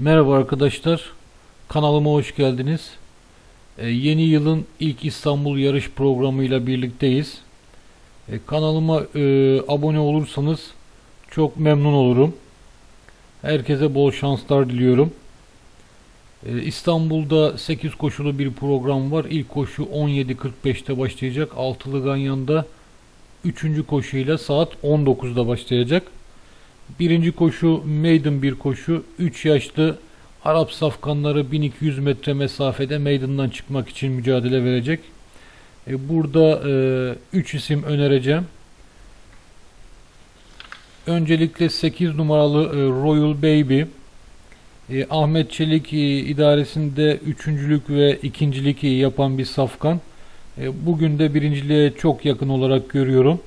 Merhaba arkadaşlar, kanalıma hoş geldiniz. Ee, yeni yılın ilk İstanbul yarış programıyla birlikteyiz. Ee, kanalıma e, abone olursanız çok memnun olurum. Herkese bol şanslar diliyorum. Ee, İstanbul'da 8 koşulu bir program var. İlk koşu 17.45'te başlayacak. Altılı Ganyan'da 3. koşuyla saat 19'da başlayacak. Birinci koşu maiden bir koşu. 3 yaşlı Arap safkanları 1200 metre mesafede meydandan çıkmak için mücadele verecek. E, burada 3 isim önereceğim. Öncelikle 8 numaralı e, Royal Baby. E, Ahmet Çelik e, idaresinde üçüncülük ve ikincilik yapan bir safkan. E, bugün de birinciliğe çok yakın olarak görüyorum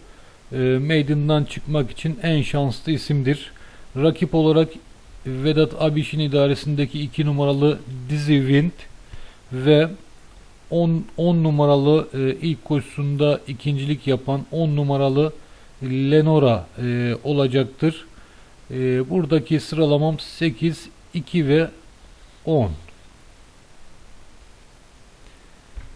e, Maiden'dan çıkmak için en şanslı isimdir. Rakip olarak Vedat Abiş'in idaresindeki 2 numaralı Dizzy Wind ve 10, 10 numaralı e, ilk koşusunda ikincilik yapan 10 numaralı Lenora e, olacaktır. E, buradaki sıralamam 8, 2 ve 10.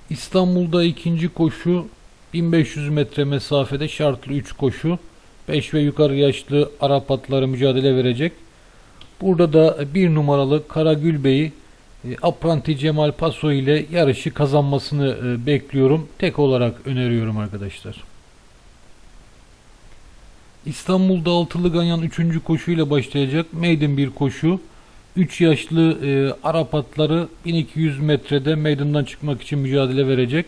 İstanbul'da ikinci koşu 1500 metre mesafede şartlı 3 koşu 5 ve yukarı yaşlı Arap atları mücadele verecek. Burada da bir numaralı Karagül Bey'i e, Apranti Cemal Paso ile yarışı kazanmasını e, bekliyorum. Tek olarak öneriyorum arkadaşlar. İstanbul'da altılı ganyan 3. koşuyla başlayacak. Maiden bir koşu. 3 yaşlı e, Arap atları 1200 metrede meydandan çıkmak için mücadele verecek.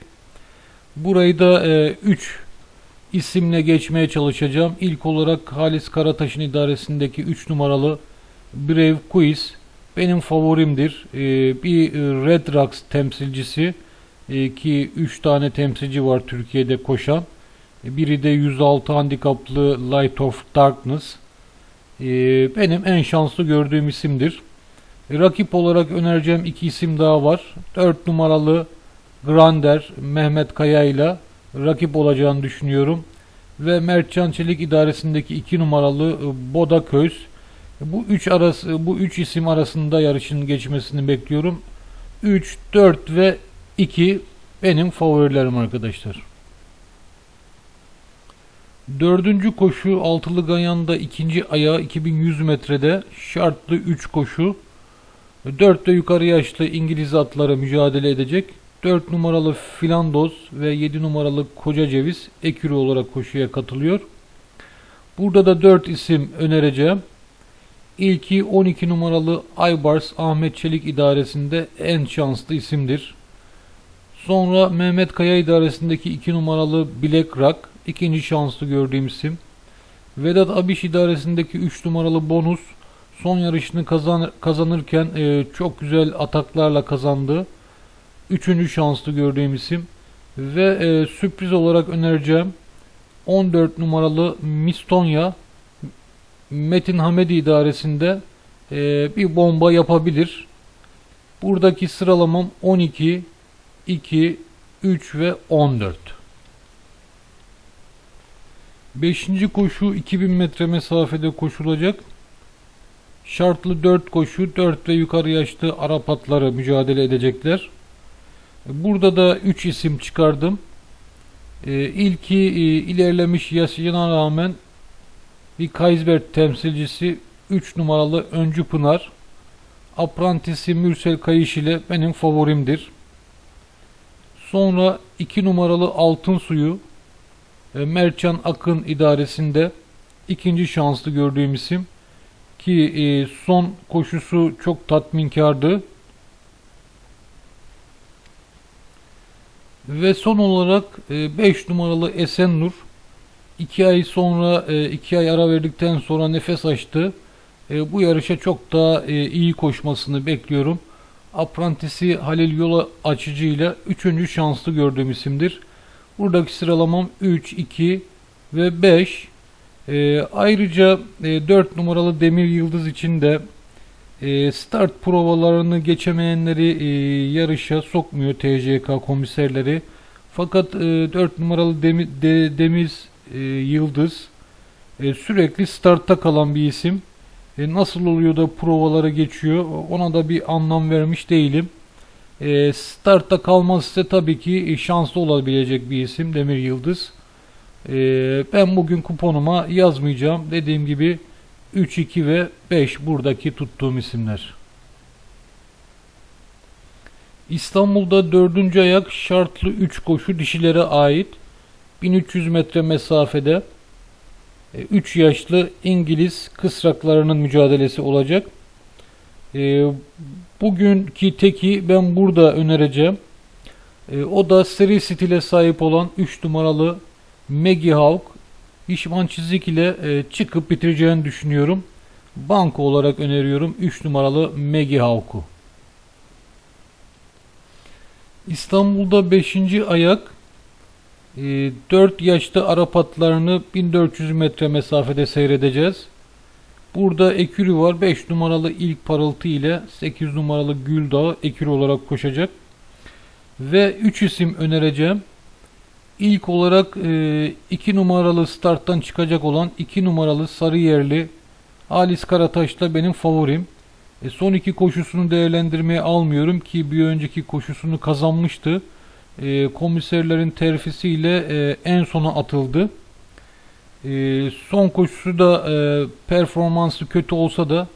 Burayı da 3 e, isimle geçmeye çalışacağım. İlk olarak Halis Karataş'ın idaresindeki 3 numaralı Brave Quiz benim favorimdir. E, bir Red Rocks temsilcisi e, ki 3 tane temsilci var Türkiye'de koşan. E, biri de 106 handikaplı Light of Darkness. E, benim en şanslı gördüğüm isimdir. E, rakip olarak önereceğim iki isim daha var. 4 numaralı Grander, Mehmet Kaya ile rakip olacağını düşünüyorum. Ve Mertcan Çelik idaresindeki 2 numaralı e, Boda Köz. Bu üç arası bu üç isim arasında yarışın geçmesini bekliyorum. 3, 4 ve 2 benim favorilerim arkadaşlar. Dördüncü koşu altılı ganyanda ikinci ayağı 2100 metrede şartlı 3 koşu. 4 ve yukarı yaşlı İngiliz atlara mücadele edecek. 4 numaralı Filandoz ve 7 numaralı Koca Ceviz ekürü olarak koşuya katılıyor. Burada da 4 isim önereceğim. İlki 12 numaralı Aybars Ahmet Çelik idaresinde en şanslı isimdir. Sonra Mehmet Kaya idaresindeki 2 numaralı Black Rock ikinci şanslı gördüğüm isim. Vedat Abiş idaresindeki 3 numaralı Bonus son yarışını kazan, kazanırken e, çok güzel ataklarla kazandı. Üçüncü şanslı gördüğüm isim. Ve e, sürpriz olarak önereceğim 14 numaralı Mistonya Metin Hamedi idaresinde e, bir bomba yapabilir. Buradaki sıralamam 12, 2, 3 ve 14. Beşinci koşu 2000 metre mesafede koşulacak. Şartlı 4 koşu 4 ve yukarı yaşlı Arap atları mücadele edecekler. Burada da 3 isim çıkardım. E, ilki ilerlemiş yaşına rağmen bir Kaysberg temsilcisi 3 numaralı Öncü Pınar. Aprantisi Mürsel Kayış ile benim favorimdir. Sonra 2 numaralı Altın Suyu e, Akın idaresinde ikinci şanslı gördüğüm isim ki e, son koşusu çok tatminkardı. Ve son olarak 5 e, numaralı Esenur 2 ay sonra 2 e, ay ara verdikten sonra nefes açtı. E, bu yarışa çok daha iyi koşmasını bekliyorum. Aprantisi Halil Yola açıcı ile 3. şanslı gördüğüm isimdir. Buradaki sıralamam 3, 2 ve 5. ayrıca 4 numaralı Demir Yıldız için de start provalarını geçemeyenleri e, yarışa sokmuyor TCK komiserleri. Fakat e, 4 numaralı Demi, de, Demiz e, Yıldız e, sürekli startta kalan bir isim. E, nasıl oluyor da provalara geçiyor ona da bir anlam vermiş değilim. E, startta kalması ise tabii ki e, şanslı olabilecek bir isim Demir Yıldız. E, ben bugün kuponuma yazmayacağım. Dediğim gibi 3, 2 ve 5 buradaki tuttuğum isimler. İstanbul'da 4. ayak şartlı 3 koşu dişilere ait 1300 metre mesafede 3 yaşlı İngiliz kısraklarının mücadelesi olacak. E, bugünkü teki ben burada önereceğim. E, o da seri stile sahip olan 3 numaralı Maggie Hawk. İşman çizik ile e, çıkıp bitireceğini düşünüyorum. Banko olarak öneriyorum 3 numaralı Maggie Hawk'u. İstanbul'da 5. ayak 4 yaşta Arap atlarını 1400 metre mesafede seyredeceğiz. Burada Ekürü var. 5 numaralı ilk parıltı ile 8 numaralı Güldağ Ekürü olarak koşacak. Ve 3 isim önereceğim. İlk olarak 2 numaralı starttan çıkacak olan 2 numaralı Sarıyerli Halis Karataş da benim favorim. E, son iki koşusunu değerlendirmeye almıyorum ki bir önceki koşusunu kazanmıştı. E, komiserlerin terfisiyle e, en sona atıldı. E, son koşusu da e, performansı kötü olsa da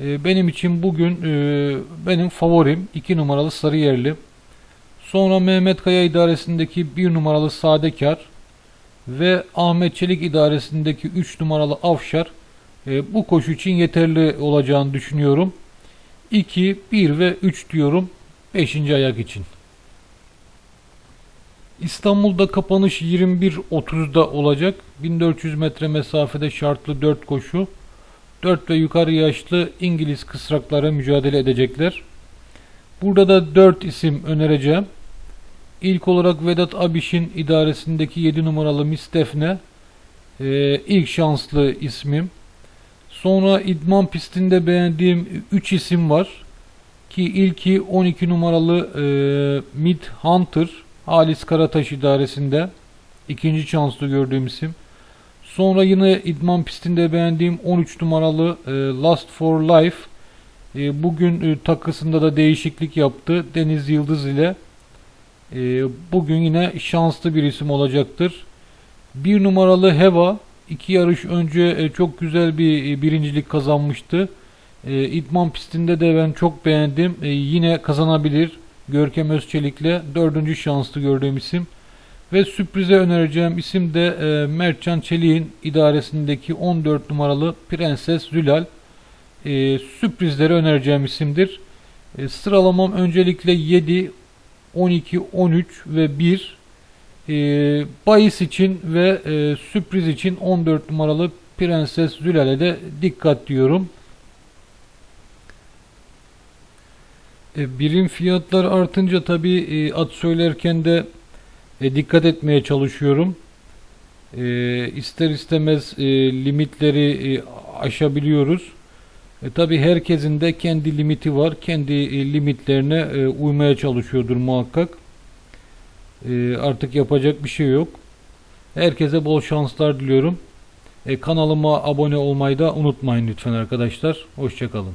e, benim için bugün e, benim favorim 2 numaralı Sarıyerli. Sonra Mehmet Kaya idaresindeki 1 numaralı Sadekar ve Ahmet Çelik idaresindeki 3 numaralı Afşar e, bu koşu için yeterli olacağını düşünüyorum. 2, 1 ve 3 diyorum 5. ayak için. İstanbul'da kapanış 21.30'da olacak. 1400 metre mesafede şartlı 4 koşu. 4 ve yukarı yaşlı İngiliz kısraklara mücadele edecekler. Burada da 4 isim önereceğim. İlk olarak Vedat Abiş'in idaresindeki 7 numaralı Mistefne. Ee, ilk şanslı ismim. Sonra idman pistinde beğendiğim 3 isim var. Ki ilki 12 numaralı e, Mid Hunter Halis Karataş idaresinde. ikinci şanslı gördüğüm isim. Sonra yine idman pistinde beğendiğim 13 numaralı e, Last for Life. E, bugün e, takısında da değişiklik yaptı. Deniz Yıldız ile. E, bugün yine şanslı bir isim olacaktır. Bir numaralı Heva iki yarış önce e, çok güzel bir e, birincilik kazanmıştı. E, İdman pistinde de ben çok beğendim. Yine kazanabilir. Görkem Özçelik'le dördüncü şanslı gördüğüm isim. Ve sürprize önereceğim isim de Mertcan Çelik'in idaresindeki 14 numaralı Prenses Zülal. Sürprizleri önereceğim isimdir. Sıralamam öncelikle 7, 12, 13 ve 1 e, bahis için ve e, sürpriz için 14 numaralı Prenses Zülal'e de dikkat diyorum. E, birim fiyatlar artınca tabi e, at söylerken de e, dikkat etmeye çalışıyorum. E, ister istemez e, limitleri e, aşabiliyoruz. E, tabi herkesin de kendi limiti var. Kendi e, limitlerine e, uymaya çalışıyordur muhakkak. E, artık yapacak bir şey yok. Herkese bol şanslar diliyorum. E, kanalıma abone olmayı da unutmayın lütfen arkadaşlar. Hoşçakalın.